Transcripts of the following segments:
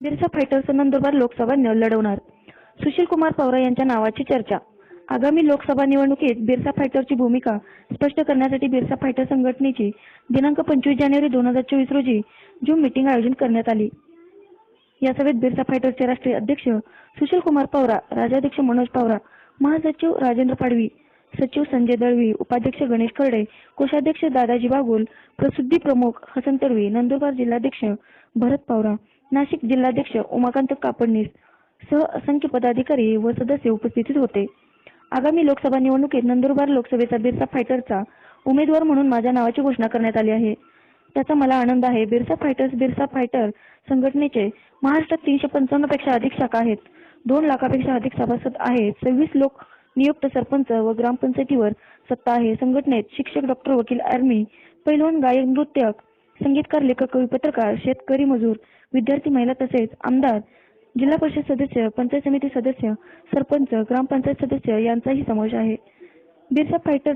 Birsa fighters Nandurbar Lok Sabha लढवणार. सुशील कुमार पवार यांच्या नावाची चर्चा. आगामी लोकसभा निवडणुकीत बिरसा फायटरची भूमिका स्पष्ट करण्यासाठी बिरसा फायटर संघटनेची दिनांक पंचवीस जानेवारी दोन हजार चोवीस रोजी जूम मिटिंग आयोजन करण्यात आली. या सभेत बिरसा फायटरचे राष्ट्रीय अध्यक्ष सुशील कुमार पवरा राजाध्यक्ष मनोज पवरा महासचिव राजेंद्र पाडवी सचिव संजय दळवी उपाध्यक्ष गणेश खर्डे कोषाध्यक्ष दादाजी बागुल प्रसिद्धी प्रमुख हसन तडवी नंदुरबार जिल्हाध्यक्ष भरत पवरा नाशिक जिल्हाध्यक्ष उमाकांत कापडणीस सह असंख्य पदाधिकारी व सदस्य उपस्थित होते. आगामी लोकसभा निवडणुकीत नंदुरबार लोकसभेचा बिरसा फायटरचा उमेदवार म्हणून माझ्या नावाची घोषणा करण्यात आली आहे. त्याचा मला आनंद आहे. बिरसा फायटर्स बिरसा फायटर संघटनेचे महाराष्ट्रात तीनशे पंचावन्नपेक्षा अधिक शाखा आहेत. दोन लाखापेक्षा अधिक सभासद आहेत सव्वीस लोक नियुक्त सरपंच व ग्रामपंचायतीवर सत्ता आहे. संघटनेत शिक्षक डॉक्टर वकील आर्मी पैलवान गायक नृत्यक संगीतकार लेखक कवी पत्रकार शेतकरी मजूर विद्यार्थी महिला तसेच आमदार जिल्हा परिषद सदस्य पंचायत समिती सदस्य सरपंच ग्रामपंचायत सदस्य यांचाही समावेश आहे. बिरसा फायटर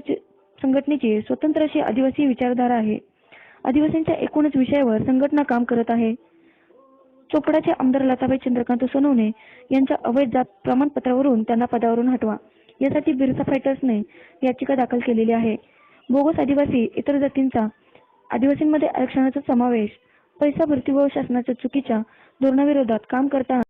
संघटनेची स्वतंत्र अशी आदिवासी विचारधारा आहे. आदिवासींच्या एकूणच विषयावर संघटना काम करत आहे. चोपडाचे आमदार लताबाई चंद्रकांत सोनवणे यांच्या अवैध जात प्रमाणपत्रावरून त्यांना पदावरून हटवा. यासाठी बिरसा फायटर्सने याचिका दाखल केलेली आहे. बोगस आदिवासी इतर जातींचा आदिवासींमध्ये आरक्षणाचा समावेश पैसा भरती व शासनाच्या चुकीच्या धोरणाविरोधात काम करताना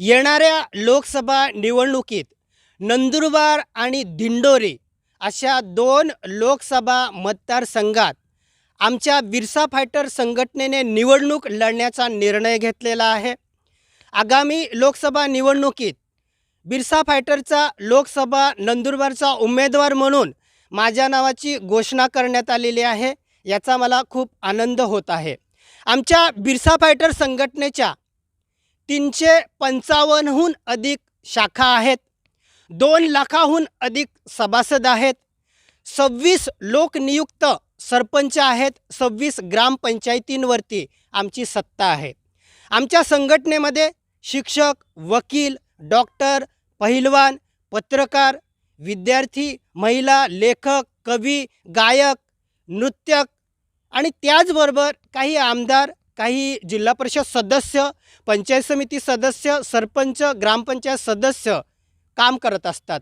येणाऱ्या लोकसभा निवडणुकीत नंदुरबार आणि दिंडोरी अशा दोन लोकसभा मतदारसंघात आमच्या बिरसा फायटर संघटनेने निवडणूक लढण्याचा निर्णय घेतलेला आहे. आगामी लोकसभा निवडणुकीत बिरसा फायटरचा लोकसभा नंदुरबारचा उमेदवार म्हणून माझ्या नावाची घोषणा करण्यात आलेली आहे. याचा मला खूप आनंद होत आहे. आमच्या बिरसा फायटर संघटनेच्या तीनशे पंचावन्नहून अधिक शाखा आहेत. दोन लाखाहून अधिक सभासद आहेत. सव्वीस लोकनियुक्त सरपंच आहेत. सव्वीस ग्रामपंचायतींवरती आमची सत्ता आहे. आमच्या संघटनेमध्ये शिक्षक वकील डॉक्टर पहिलवान पत्रकार विद्यार्थी महिला लेखक कवी गायक नृत्यक आणि त्याचबरोबर काही आमदार काही जिल्हा परिषद सदस्य पंचायत समिती सदस्य सरपंच ग्रामपंचायत सदस्य काम करत असतात.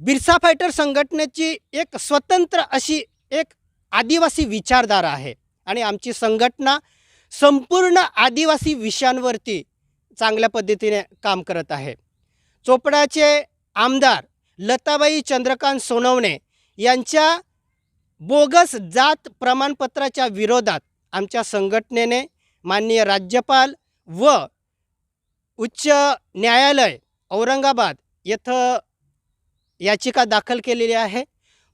बिरसा फायटर संघटनेची एक स्वतंत्र अशी एक आदिवासी विचारधारा आहे आणि आमची संघटना संपूर्ण आदिवासी विषयांवरती चांगल्या पद्धतीने काम करत आहे. चोपडाचे आमदार लताबाई चंद्रकांत सोनवणे यांच्या बोगस जात प्रमाणपत्राच्या विरोधात आमच्या संघटनेने माननीय राज्यपाल व उच्च न्यायालय औरंगाबाद येथं याचिका दाखल केलेली आहे.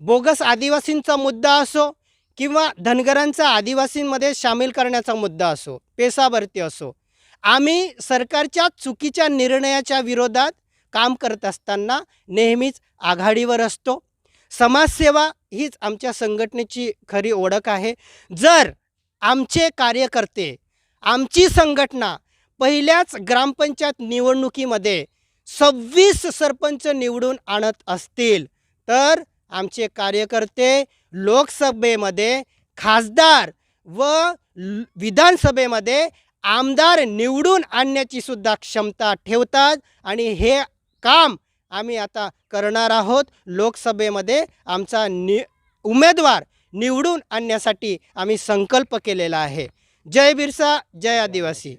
बोगस आदिवासींचा मुद्दा असो किंवा धनगरांचा आदिवासींमध्ये सामील करण्याचा मुद्दा असो पेसावरती असो आम्ही सरकारच्या चुकीच्या निर्णयाच्या विरोधात काम करत असताना नेहमीच आघाडीवर असतो. समाजसेवा हीच आमच्या संघटनेची खरी ओळख आहे. जर आमचे कार्यकर्ते आमची संघटना पहिल्याच ग्रामपंचायत निवडणुकीमध्ये सव्वीस सरपंच निवडून आणत असतील. तर आमचे कार्यकर्ते लोकसभेमध्ये खासदार व विधानसभेमध्ये आमदार निवडून आणण्याची सुद्धा क्षमता ठेवतात आणि हे काम आम्ही आता करणार आहोत. लोकसभेमध्ये आमचा नि उमेदवार निवडून आणण्यासाठी आम्ही संकल्प केलेला आहे. जय बिरसा जय आदिवासी.